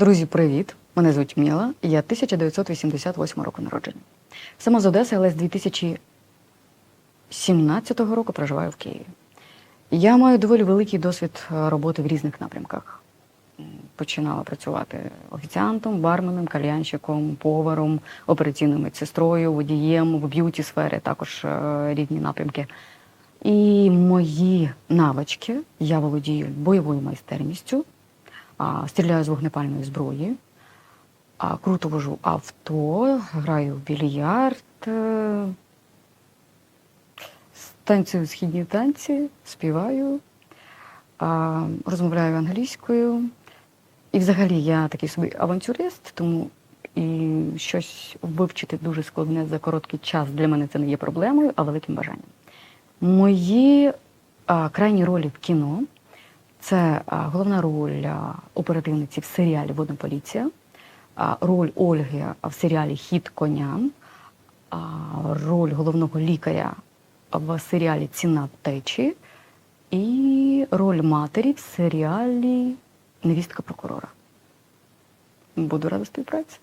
Друзі, привіт! Мене звуть Міла, я 1988 року народження. Сама з Одеси, але з 2017 року проживаю в Києві. Я маю доволі великий досвід е, роботи в різних напрямках. Починала працювати офіціантом, барменом, кальянщиком, поваром, операційною медсестрою, водієм в б'юті сфері, також е, різні напрямки. І мої навички я володію бойовою майстерністю, а, стріляю з вогнепальної зброї, а, круто вожу авто, граю в більярд, е, танцюю східні танці, співаю, а, розмовляю англійською. І взагалі я такий собі авантюрист, тому і щось вивчити дуже складне за короткий час для мене це не є проблемою, а великим бажанням. Мої а, крайні ролі в кіно це головна роль оперативниці в серіалі Водна поліція, роль Ольги в серіалі Хід коня, роль головного лікаря в серіалі Ціна втечі і роль матері в серіалі Невістка прокурора. Буду рада співпраці.